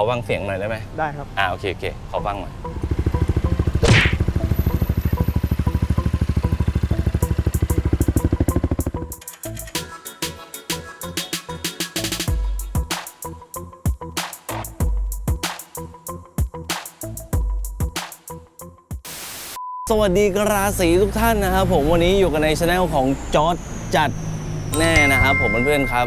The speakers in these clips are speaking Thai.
ขอฟังเสียงหน่อยได้ไหมได้ครับ อ่าโอเคโอเคขอฟังหน่อยสวัสดีกราศีทุกท่านนะครับผมวันนี้อยู่กันในช anel ของจอร์ดจัดแน่นะครับผมเพื่อนๆครับ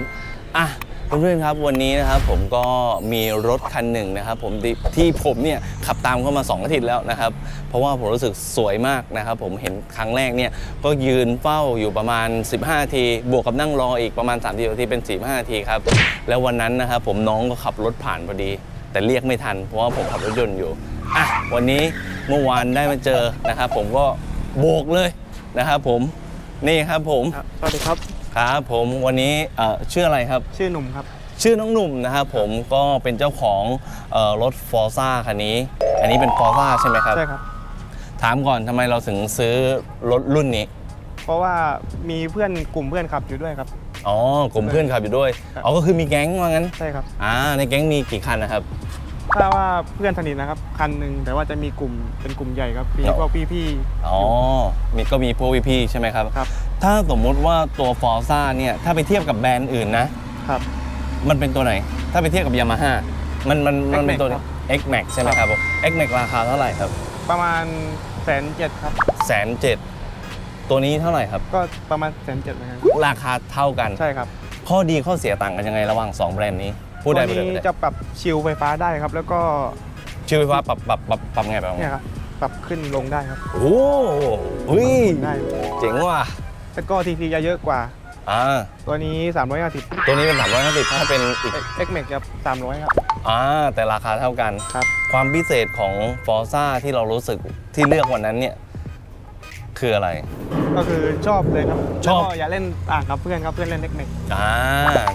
อะ เพื่อนๆครับวันนี้นะครับผมก็มีรถคันหนึ่งนะครับผมที่ที่ผมเนี่ยขับตามเข้ามา 2 อาทิตย์แล้วนะครับ เพราะว่าผมรู้สึกสวยมากนะครับ ผมเห็นครั้งแรกเนี่ยก็ยืนเฝ้าอยู่ประมาณ 15นาที บวกกับนั่งรออีกประมาณ3นาทีเป็น 45นาทีครับ แล้ววันนั้นนะครับผมน้องก็ขับรถผ่านพอดี แต่เรียกไม่ทัน เพราะว่าผมขับรถยนต์อยู่อะวันนี้เมื่อวานได้มาเจอนะครับ ผมก็โบกเลยนะครับผมนี่ครับผม สวัสดีครับ ครับผมวันนี้เอ่อชื่ออะไรครับ ชื่อหนุ่มครับ ชื่อน้องหนุ่มนะครับผมก็เป็นเจ้าของเอ่อรถฟอร์ซ่าคันนี้ อันนี้เป็นฟอร์ซ่าใช่ไหมครับ ใช่ครับ ถามก่อนทำไมเราถึงซื้อรถรุ่นนี้ เพราะว่ามีเพื่อนกลุ่มเพื่อนขับอยู่ด้วยครับ อ๋อกลุ่มเพื่อนขับอยู่ด้วย ครับ อ๋อก็คือมีแก๊งว่างั้น ใช่ครับ อ่าในแก๊งมีกี่คันนะครับ ถ้าว่าเพื่อนสนิทนะครับคันหนึ่งแต่ว่าจะมีกลุ่มเป็นกลุ่มใหญ่ครับมีครับพวกพี่ อ๋อมีก็มีพวกพี่ๆใช่ไหมครับๆครับ ถ้าสมมุติว่าตัวฟอร์ซ่าเนี่ยถ้าไปเทียบกับแบรนด์อื่นนะ ครับ มันเป็นตัวไหน ถ้าไปเทียบกับยามาฮ่ามันมันมันเป็นตัวไหนครับ X Max ใช่ไหมครับผม X Max ราคาเท่าไหร่ครับประมาณแสนเจ็ดครับ แสนเจ็ดตัวนี้เท่าไหร่ครับ ก็ประมาณแสนเจ็ดเหมือนกันราคาเท่ากัน ใช่ครับข้อดีข้อเสียต่างกันยังไงระหว่าง 2 แบรนด์นี้ พูดได้ตัวไปเลยนี้จะปรับชิลไฟฟ้าได้ครับ แล้วก็ชื่อไฟฟ้าปรับปรับปรับปรับไงปรับไงเนี่ยครับปรับขึ้นลงได้ครับโอ้โหเฮ้ย ได้เจ๋งว่ะ แล้วก็ทีพีจะเยอะกว่า อ่า ตัวนี้ 350ตัวนี้เป็น 350ถ้าเป็นอีก เอ็กเมกครับ300 ครับ อ่า แต่ราคาเท่ากัน ครับ ความพิเศษของฟอร์ซ่าที่เรารู้สึกที่เลือกวันนั้นเนี่ย คืออะไร ก็คือชอบเลยครับชอบ แล้วก็อย่าเล่นต่างกับเพื่อนครับ เพื่อนเล่นเอ็กเมกอ่า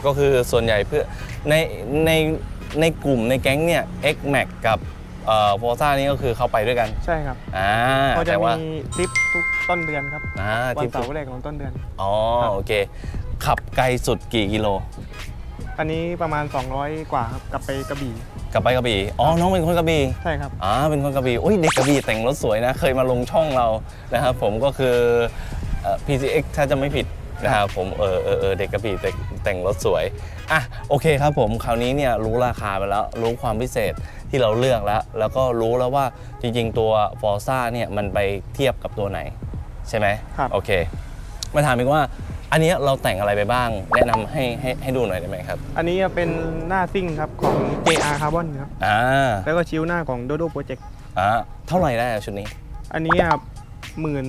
ก็คือส่วนใหญ่เพื่อในในในกลุ่มในแก๊งเนี่ย X Max กับ เอ่อฟอร์ซ่านี่ก็คือเข้าไปด้วยกันใช่ครับอ่าก็จะแต่ว่ามีทริปทุกต้นเดือนครับอ่าวันที่เสาร์แรกของต้นเดือน อ๋อครับโอเค ขับไกลสุดกี่กิโล อันนี้ประมาณ 200 กว่าครับกลับไปกระบี่กลับไปกระบี่อ๋อน้องเป็นคนกระบี่ใช่ครับ อ่าเป็นคนกระบี่อุ้ยเด็กกระบี่แต่งรถสวยนะ เคยมาลงช่องเรานะครับผมก็คือเอ่อ PCX ถ้าจะไม่ผิดนะครับผมเออเออเออเด็กกระบี่แต่งแต่งรถสวยอะโอเคครับผมคราวนี้เนี่ยรู้ราคาไปแล้วรู้ความพิเศษ ที่เราเลือกแล้ว แล้วก็รู้แล้วว่าจริงๆตัว Forza เนี่ยมันไปเทียบกับตัวไหน ใช่ไหมครับ โอเค มาถามอีกว่า อันเนี้ยเราแต่งอะไรไปบ้าง แนะนำให้ให้ให้ดูหน่อยได้ไหมครับ อันนี้จะเป็นหน้าซิ่งครับของ JR Carbon ครับ อ่า แล้วก็ชิวหน้าของ Dodo Project อ่า เท่าไหร่ได้อะชุดนี้ อันนี้หมื่น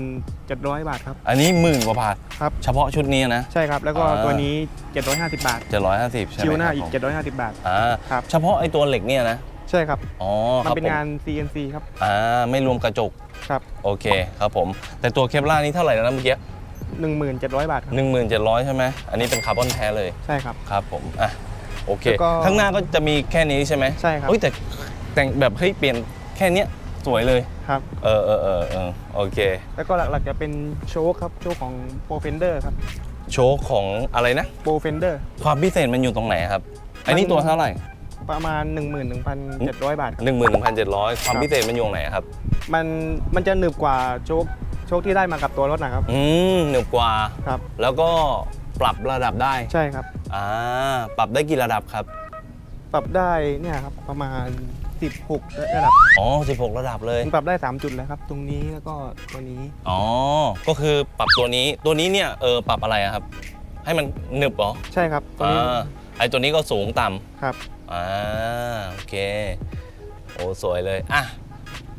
เจ็ดร้อยบาทครับ อันนี้หมื่นกว่าบาท ครับ เฉพาะชุดนี้นะ ใช่ครับ แล้วก็อ่า ตัวนี้ 750 บาทเจ็ดร้อยห้าสิบใช่ไหมชิวหน้าครับอีกผม750 บาท อ่า ครับ เฉพาะไอ้ตัวเหล็กเนี่ยนะ ใช่ครับ อ๋อมันครับเป็นผมงาน CNC ครับอ่าไม่รวมกระจก ครับ โอเคครับผม แต่ตัวเคปล่าร์นี่เท่าไหร่นะเมื่อกี้1700 บาทครับหนึ่งหมื่นเจ็ดร้อยใช่ไหมอันนี้เป็นคาร์บอนแท้เลย ใช่ครับ ครับผมอะโอเค แล้วก็ข้างหน้าก็จะมีแค่นี้ใช่ไหมใช่ครับ เฮ้ยแต่แต่งแบบเฮ้ยเปลี่ยนแค่เนี้ยสวยเลย ครับ เออเออเออเออโอเค แล้วก็หลักๆจะเป็นโชคครับโชคของ Pro Fender ครับโชคของอะไรนะ Pro Fender ความพิเศษมันอยู่ตรงไหนครับ อันนี้ตัวเท่าไหร่ ประมาณ 11,700 บาทครับหนึ่งหมื่นหนึ่งพันเจ็ดร้อยความพิเศษมันอยู่ตรงไหนครับ มันมันจะหนึบกว่าโชคโชคที่ได้มากับตัวรถนะครับ อืมหนึบกว่า ครับ แล้วก็ปรับระดับได้ ใช่ครับ อ่า ปรับได้กี่ระดับครับ ปรับได้เนี่ยครับประมาณ 16 ระดับ อ๋อ 16 ระดับเลยมันปรับได้ 3 จุดเลยครับ ตรงนี้แล้วก็ตัวนี้ อ๋อ ก็คือปรับตัวนี้ ตัวนี้เนี่ยเออปรับอะไรอะครับ ให้มันหนึบเหรอ ใช่ครับตัวอ่นี้าไอตัวนี้ก็สูงต่ำครับ อ่าโอเค โอ้สวยเลย อะ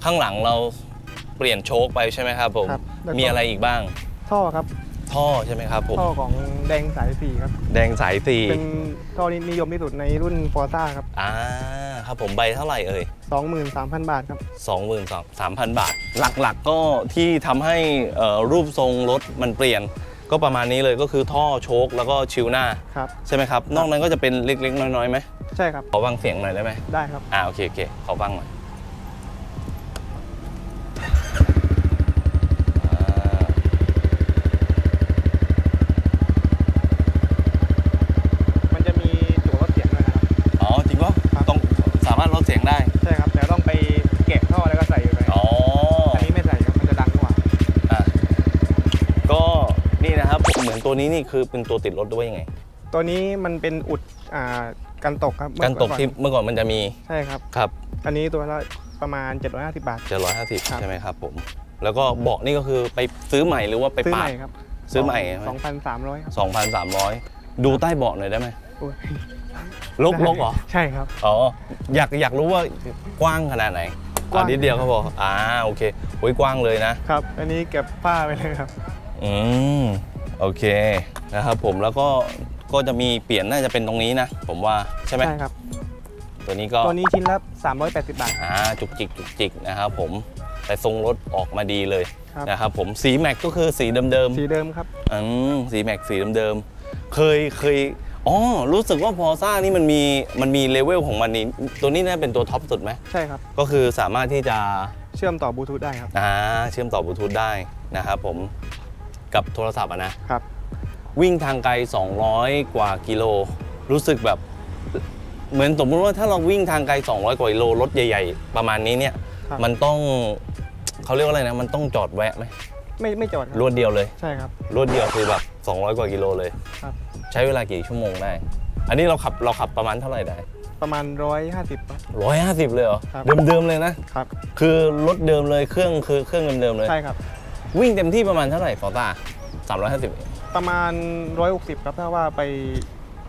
ข้างหลังเราเปลี่ยนโชคไปใช่ไหมครับผม ครับแล้วก็ มีอะไรอีกบ้าง ท่อครับ ท่อใช่ไหมครับผม ท่อของแดงสายสีครับ แดงสายสีเป็นท่อที่นิยมที่สุดในรุ่นฟอร์ซ่าครับ อ่าครับผมใบเท่าไหร่เอ่ย 23,000 บาทครับ 23,000 บาท หลักๆก็ที่ทำให้เอ่อรูปทรงรถมันเปลี่ยน ก็ประมาณนี้เลยก็คือท่อโชคแล้วก็ชิวหน้า ครับ ใช่ไหมครับ นอกนั้นก็จะเป็นเล็กๆ น้อยๆไหม ใช่ครับ ขอฟังเสียงหน่อยได้ไหมได้ครับ อ่าโอเคโอเคขอฟังหน่อยมันจะมีจุวลดเสียงด้วยนะครับ อ๋อจริงปะครต้องสามารถลดเสียงได้ ใช่ครับแต่ต้องไปแกะท่อแล้วก็ใส่ไปอ๋อ อันนี้ไม่ใส่มันจะดังกว่าอะก็นี่นะครับ เหมือนตัวนี้นี่คือเป็นตัวติดรถด้วยยังไง ตัวนี้มันเป็นอุดอ่า กันตกครับเมื่อการตกที่เมื่อก่อนมันจะมีใช่ครับ ครับ อันนี้ตัวละประมาณ 750 บาทเจ็ดร้อยห้าสิบครับใช่ไหมครับผม แล้วก็เบาะนี่ก็คือไปซื้อใหม่หรือว่าไปซื้อปาใหดม่ครับซื้อใหม่สองพันสามร้อยครับสองพันสามร้อยดูใต้เบาะหน่อยได้ไหมโอ้ยลกลกเหรอ ใช่ครับ อ๋อ อยากอยากรู้ว่ากว้างขนาดไหนกว้างอะนิดเดียวเขาบอกอ่า โอเคโอ้ยกว้างเลยนะ ครับ อันนี้เก็บผ้าไปเลยครับ อืม โอเค นะครับผม แล้วก็ ก็จะมีเปลี่ยนน่าจะเป็นตรงนี้นะ ผมว่าใช่ไหมใช่ครับ ตัวนี้ก็ตัวนี้ชิ้นละ380 บาท อ่าจุกจิกจุกจิกนะครับผมแต่ทรงรถออกมาดีเลยครับ นะครับผมสีแม็กก็คือสีเดิมสีเดิมครับ ๆอืมสีแม็กสีเดิมๆเคยเคยอ๋อรู้สึกว่าพอซ่านี่มันมีมันมีเลเวลของมันนี่ตัวนี้น่าเป็นตัวท็อปสุดไหมใช่ครับ ก็คือสามารถที่จะ เชื่อมต่อบลูทูธได้ครับ อ่าเชื่อมต่อบลูทูธได้นะครับผมกับโทรศัพท์อะนะครับ วิ่งทางไกล 200 กว่ากิโล รู้สึกแบบ เหมือนสมมติว่าถ้าเราวิ่งทางไกล 200 กว่ากิโลรถใหญ่ ๆ ประมาณนี้เนี่ยครับมันต้องเขาเรียกว่าอะไรนะ มันต้องจอดแวะไหมไม่ไม่จอดครับรวดเดียวเลย ใช่ครับ รวดเดียวคือแบบ 200 กว่ากิโลเลยครับ ใช้เวลากี่ชั่วโมงได้ อันนี้เราขับเราขับประมาณเท่าไหร่ได้ประมาณ 150ครับ150เลยเหรอครับ เดิมๆเลยนะ ครับ คือรถเดิมเลยเครื่องคือเครื่องเดิมๆเลย ใช่ครับ วิ่งเต็มที่ประมาณเท่าไหร่ฟอร์ต้า350 ประมาณ 160 ครับ ถ้าว่าไป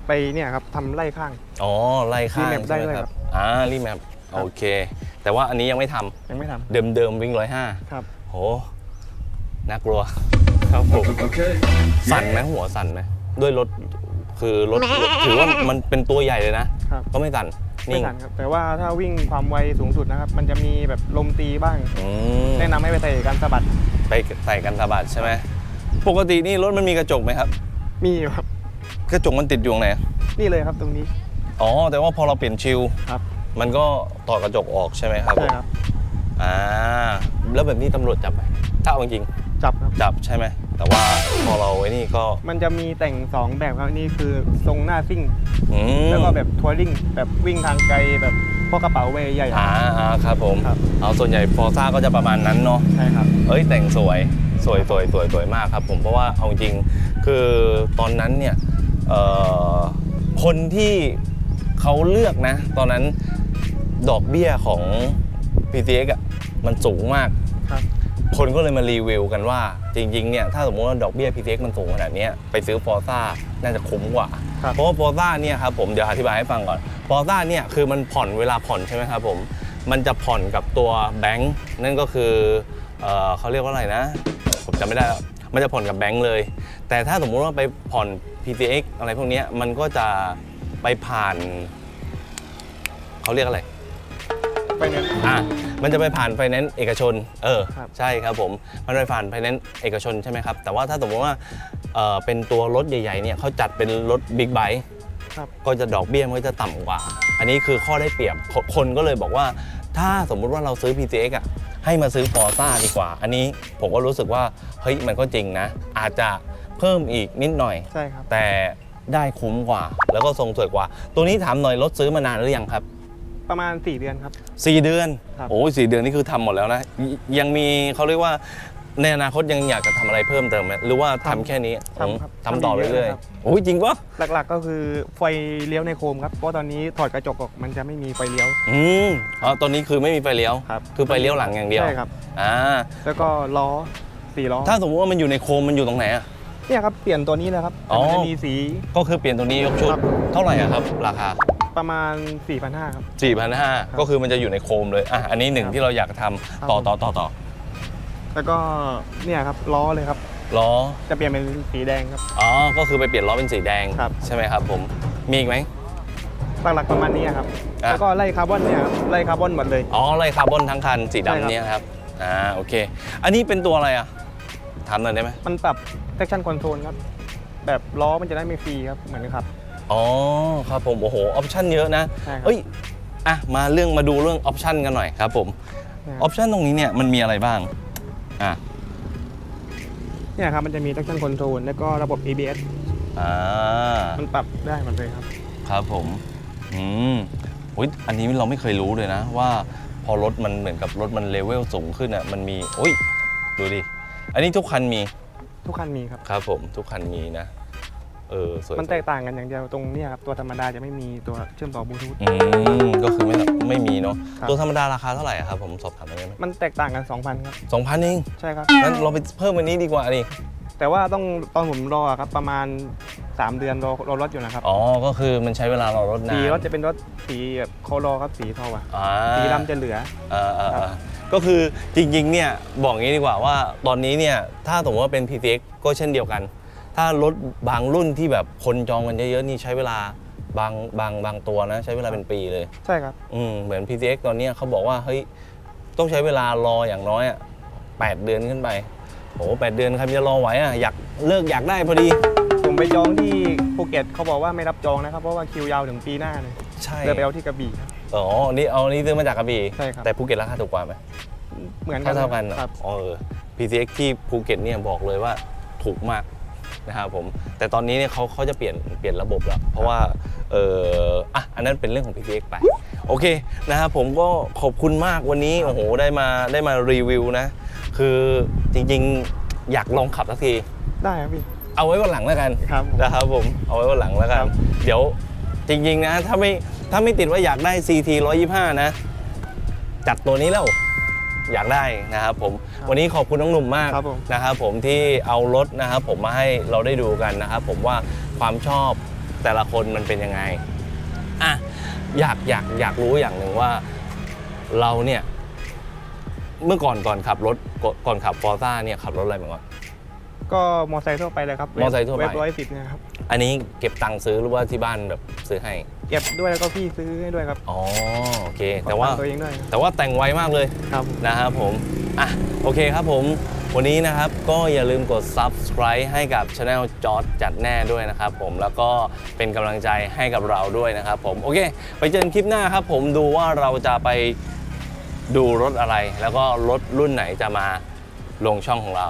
ไปเนี่ยครับทำไล่ข้าง อ๋อไล่ข้างรีแมปได้ใช่หมด้วยคครัรับบอ่ารีแมปโอเค แต่ว่าอันนี้ยังไม่ทำยังไม่ทเดิมเดิมๆวิ่งร้อยห้าำครับ โหน่ากลัว ครับผมสั่นไหมหัวสั่นไหมด้วยรถคือรถถือว่ามันเป็นตัวใหญ่เลยนะ ครับ ก็ไม่สั่นไม่นิ่งสั่นครับ แต่ว่าถ้าวิ่งความไวสูงสุดนะครับ มันจะมีแบบลมตีบ้าง อืมแนะนำให้ไปใส่การสะบัด ไปใส่กันสะบัดใช่ไหม ปกตินี่รถมันมีกระจกไหมครับ มีอยู่ครับ กระจกมันติดอยู่ตรงไหน นี่เลยครับตรงนี้ อ๋อ แต่ว่าพอเราเปลี่ยนชิลครับ มันก็ต่อกระจกออกใช่ไหมครับใช่ครับ อ่า แล้วแบบนี้ตำรวจจับไหมถ้าเอาจริงจับครับๆจับใช่ไหม แต่ว่าพอเราไอ้นี่ก็ มันจะมีแต่ง2แบบครับนี่คือทรงหน้าซิ่ง อืมแล้วก็แบบทัวริงแบบวิ่งทางไกลแบบพวกกระเป๋าใบใหญ่ อ่าอ่าครับผม ครับ เอาส่วนใหญ่ฟอร์ซ่าก็จะประมาณนั้นเนาะ ใช่ครับ เอ้ยแต่งสวย สวยสวยสวยสวยมากครับผมเพราะว่าเอาจริงคือตอนนั้นเนี่ยเอ่อคนที่เขาเลือกนะ ตอนนั้นดอกเบี้ยของ PTX อะมันสูงมากครับคนก็เลยมารีวิวกันว่า จริงๆเนี่ยถ้าสมมติว่าดอกเบี้ย PTX มันสูงขนาดเนี้ยไปซื้อฟอร์ซ่าน่าจะคุ้มกว่าครับเพราะว่าฟอร์ซ่าเนี่ยครับผมเดี๋ยวอธิบายให้ฟังก่อนฟอร์ซ่าเนี่ยคือมันผ่อนเวลาผ่อนใช่ไหมครับผมมันจะผ่อนกับตัวแบงค์นั่นก็คือเอ่อเขาเรียกว่าอะไรนะ ผมจำไม่ได้แล้วมันจะผ่อนกับแบงค์เลย แต่ถ้าสมมุติว่าไปผ่อน PTX อะไรพวกเนี้ยมันก็จะไปผ่านเขาเรียกอะไรไปเนี่ยอะมันจะไปผ่านไฟแนนซ์เอกชน เออครับใช่ครับผม มันไปผ่านไฟแนนซ์เอกชนใช่ไหมครับ แต่ว่าถ้าสมมติว่าเออเป็นตัวรถใหญ่ๆ เนี่ยเขาจัดเป็นรถบิ๊กไบค์ครับก็จะดอกเบี้ยมันก็จะต่ำกว่า อันนี้คือข้อได้เปรียบคคนก็เลยบอกว่า ถ้าสมมุติว่าเราซื้อ PTX อะ ให้มาซื้อ Forza ดีกว่า อันนี้ผมก็รู้สึกว่าเฮ้ยมันก็จริงนะ อาจจะเพิ่มอีกนิดหน่อย ใช่ครับ แต่ได้คุ้มกว่า แล้วก็ทรงสวยกว่า ตัวนี้ถามหน่อยรถซื้อมานานหรือยังครับ ประมาณ 4 เดือนครับสี่เดือน ครับ โอ้ยสี่เดือนนี่คือทำหมดแล้วนะยยังมีเขาเรียกว่า ในอนาคตยังอยากจะทำอะไรเพิ่มเติมไหมหรือว่าทำแค่นี้ทำครับทำต่อทำเยอะเรื่อยครับ ๆโอ้ยจริงปะหลักๆก็คือไฟเลี้ยวในโคมครับ เพราะตอนนี้ถอดกระจกออกมันจะไม่มีไฟเลี้ยว อืมอ๋อตอนนี้คือไม่มีไฟเลี้ยว ครับคือไฟเลี้ยวหลังอย่างเดียวใช่ครับ อ่าแล้วก็ล้อสี่ล้อถ้าสมมติว่ามันอยู่ในโคมมันอยู่ตรงไหนอะเนี่ยครับเปลี่ยนตัวนี้เลยครับอ๋อแต่มันจะมีสี ก็คือเปลี่ยนตัวนี้ยกชุดครับ เท่าไหร่อะครับ ราคา ประมาณ 4,500ครับ 4,500ก็คือมันจะอยู่ในโคมเลยอะอันนี้หนึ่งครับที่เราอยากทำครับต่อต่อต่อต่อ แล้วก็เนี่ยครับล้อเลยครับ ล้อ จะเปลี่ยนเป็นสีแดงครับ อ๋อ ก็คือไปเปลี่ยนล้อเป็นสีแดง ครับ ใช่ไหมครับผม มีอีกไหม หลักๆประมาณนี้ครับ อะ แล้วก็ไล่คาร์บอนเนี่ยครับไล่คาร์บอนหมดเลย อ๋อไล่คาร์บอนทั้งคันสีใช่ครับ ดำเนี่ยครับ อ่า โอเค อันนี้เป็นตัวอะไรอะ ถามหน่อยได้ไหมมันปรับ traction control ครับ แบบล้อมันจะได้ไม่ฟรีครับเหมือนขับ อ๋อ ครับผม โอ้โห ออปชั่นเยอะนะ ใช่ครับ เอ้ย อะ มาเรื่องมาดูเรื่องออปชั่นกันหน่อยครับผมเนี่ยออปชั่นตรงนี้เนี่ยมันมีอะไรบ้าง อะเนี่ยครับมันจะมี traction control แล้วก็ระบบ ABS อ่ามันปรับได้หมดเลยครับ ครับผมอืมโอ้ยอันนี้เราไม่เคยรู้เลยนะ ว่าพอรถมันเหมือนกับรถมันเลเวลสูงขึ้นอะมันมีโอ้ยดูดิ อันนี้ทุกคันมีทุกคันมีครับ ครับผมทุกคันมีนะ เออสวยมันแตกต่างกันอย่างเดียวตรงเนี้ยครับตัวธรรมดาจะไม่มีตัวเชื่อมต่อบลูทูธ อืมก็คือไม่ไม่มีเนาะครับ ตัวธรรมดาราคาเท่าไหร่อะครับผมสอบถามได้ไหมมันแตกต่างกัน 2,000ครับสองพันเองใช่ครับ งั้นเราไปเพิ่มวันนี้ดีกว่าดิแต่ว่าต้องตอนผมรอครับประมาณ 3 เดือนรอรอรถอยู่นะครับอ๋อก็คือมันใช้เวลารอรถนานสีรถจะเป็นรถสีแบบเขารอครับสีเทาอะอ่า สีดำจะเหลือ เออเออคเอรับอก็คือจริงๆเนี่ยบอกงี้ดีกว่าว่าตอนนี้เนี่ยถ้าสมมติว่าเป็น PTX ก็เช่นเดียวกัน ถ้ารถบางรุ่นที่แบบคนจองกันเยอะๆนี่ใช้เวลาบางบางบางตัวนะ ใช้เวลาเป็นปีเลย ใช่ครับ อืมเหมือน PTX ตอนเนี้ยเขาบอกว่าเฮ้ยต้องใช้เวลารออย่างน้อยอะแปดเดือนขึ้นไปโอ้แปดเดือนใครจะรอไหวอะอยากเลิกอยากได้พอดี ผมไปจองที่ภูเก็ตเขาบอกว่าไม่รับจองนะครับ เพราะว่าคิวยาวถึงปีหน้าเลยใช่เลยไปเอาที่กระบี่ครับ อ๋อนี่เอานี่ซื้อมาจากกระบี่ใช่ครับ แต่ภูเก็ตราคาถูกกว่าไหมเหมือนกันเท่าๆกันเหรอครับเออ PTX ที่ภูเก็ตเนี่ยบอกเลยว่าถูกมาก นะครับผมแต่ตอนนี้เนี่ยเขาเขาจะเปลี่ยนเปลี่ยนระบบแล้ว เพราะว่าเอออะอันนั้นเป็นเรื่องของ PTX ไป โอเคนะครับผมก็ขอบคุณมากวันนี้โอ้โหได้มาได้มารีวิวนะ คือจริงๆอยากลองขับสักที ได้ครับพี่ เอาไว้วันหลังแล้วกันครับผมนะครับผมเอาไว้วันหลังแล้วกัน ครับ เดี๋ยวจริงๆนะถ้าไม่ถ้าไม่ติดว่าอยากได้ CT 125 นะ จัดตัวนี้แล้ว อยากได้นะครับผมวันนี้ขอบคุณน้องหนุ่มมากครับผมนะครับผมที่เอารถนะครับผมมาให้เราได้ดูกันนะครับผมว่าความชอบแต่ละคนมันเป็นยังไงอะอยากอยากอยากรู้อย่างหนึ่งว่าเราเนี่ยเมื่อก่อนก่อนขับรถก่อนก่อนขับฟอร์ซ่าเนี่ยขับรถอะไรมาก่อนก็มอไซค์ทั่วไปเลยครับมอไซค์ทั่วไปเว็บร้อยสิบเนี่ยครับอันนี้เก็บตังค์ซื้อหรือว่าที่บ้านแบบซื้อให้ เก็บด้วยแล้วก็พี่ซื้อให้ด้วยครับอ๋อโอเค แต่ว่า ขอตังค์ตัวเองด้วยแต่ว่าแต่งไวมากเลย ครับ นะครับผม อะ โอเคครับผม วันนี้นะครับก็อย่าลืมกด subscribe ให้กับ Channel จอร์ดจัดแน่ด้วยนะครับผมแล้วก็เป็นกำลังใจให้กับเราด้วยนะครับผม โอเค ไปเจอกันคลิปหน้าครับผมดูว่าเราจะไปดูรถอะไร แล้วก็รถรุ่นไหนจะมาลงช่องของเรา